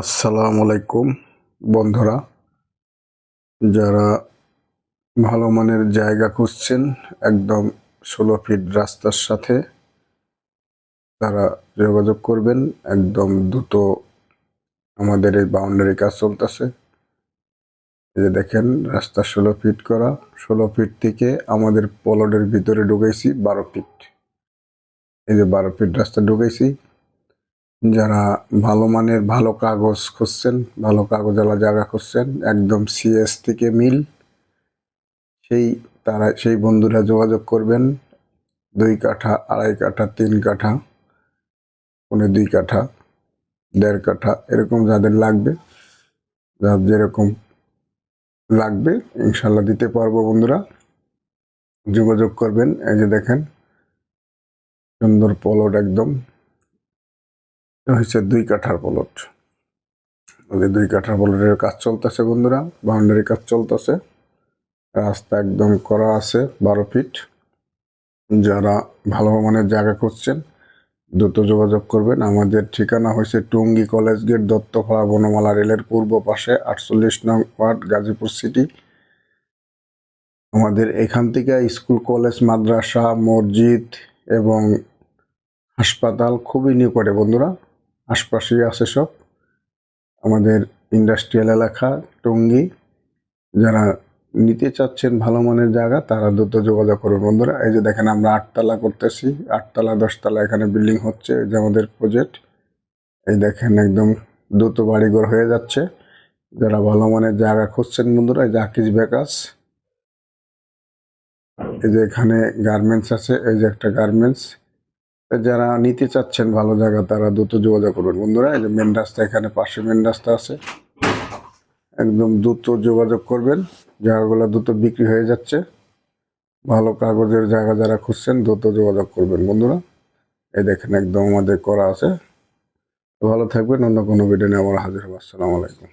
আসসালামু আলাইকুম বন্ধুরা। যারা ভালো মানের জায়গা খুঁজছেন, একদম ষোলো ফিট রাস্তার সাথে, তারা যোগাযোগ করবেন। একদম দ্রুত আমাদের এই বাউন্ডারি কাজ চলতেছে। এই যে দেখেন, রাস্তা ষোলো ফিট করা, ষোলো ফিট থেকে আমাদের পলটের ভিতরে ঢুকেছি বারো ফিট। এই যে বারো ফিট রাস্তা ঢুকেছি যারা ভালো মানের ভালো কাগজ খুঁজছেন, ভালো কাগজওয়ালা জায়গা খুঁজছেন, একদম সিএস থেকে মিল, সেই তারা, সেই বন্ধুরা যোগাযোগ করবেন, দুই কাঠা, আড়াই কাঠা, তিন কাঠা, পৌনে দুই কাঠা, দেড় কাঠা, এরকম যাদের লাগবে, যার যেরকম লাগবে, ইনশাল্লাহ দিতে পারব বন্ধুরা। যোগাযোগ করবেন, এই যে দেখেন, সুন্দর পলট একদম। হচ্ছে দুই কাঠার প্লট ওদের দুই কাঠার প্লটের কাজ চলতেছে বন্ধুরা, বাউন্ডারি কাজ চলতেছে। রাস্তা একদম করা আছে বারো ফিট। যারা ভালো মানের জায়গা খুঁজছেন, দ্রুত যোগাযোগ করবেন। আমাদের ঠিকানা হয়েছে টুঙ্গি কলেজ গেট দত্তপাড়া বনমালা রেলের পূর্ব পাশে আটচল্লিশ নং ওয়ার্ড, গাজীপুর সিটি। আমাদের এখান থেকে স্কুল, কলেজ, মাদ্রাসা, মসজিদ এবং হাসপাতাল খুবই নিকটে বন্ধুরা। আশপাশেই আছে সব। আমাদের ইন্ডাস্ট্রিয়াল এলাকা, টঙ্গী, যারা নিতে চাচ্ছেন ভালো মানের জায়গা, তারা দ্রুত যোগাযোগ করুন। বন্ধুরা, এই যে দেখেন আমরা আটতলা করতেছি। আটতলা, দশতলা এখানে বিল্ডিং হচ্ছে, এই যে আমাদের প্রজেক্ট এই দেখেন একদম দ্রুত বাড়িঘর হয়ে যাচ্ছে। যারা ভালো মানের জায়গা খুঁজছেন বন্ধুরা, এই যে আকিজ বেকাস এই যে এখানে গার্মেন্টস আছে, এই যে একটা গার্মেন্টস যারা নিতে চাচ্ছেন ভালো জায়গা, তারা দ্রুত যোগাযোগ করবেন বন্ধুরা, এই যে মেন রাস্তা এখানে, পাশে মেন রাস্তা আছে। একদম দ্রুত যোগাযোগ করবেন। জায়গাগুলো দ্রুত বিক্রি হয়ে যাচ্ছে। ভালো কাগজের জায়গা যারা খুঁজছেন, দ্রুত যোগাযোগ করবেন। বন্ধুরা, এই দেখেন একদম আমাদের করা আছে। ভালো থাকবেন, অন্য কোনো ভিডিও নিয়ে আমার হাজির হব। আসসালামু আলাইকুম।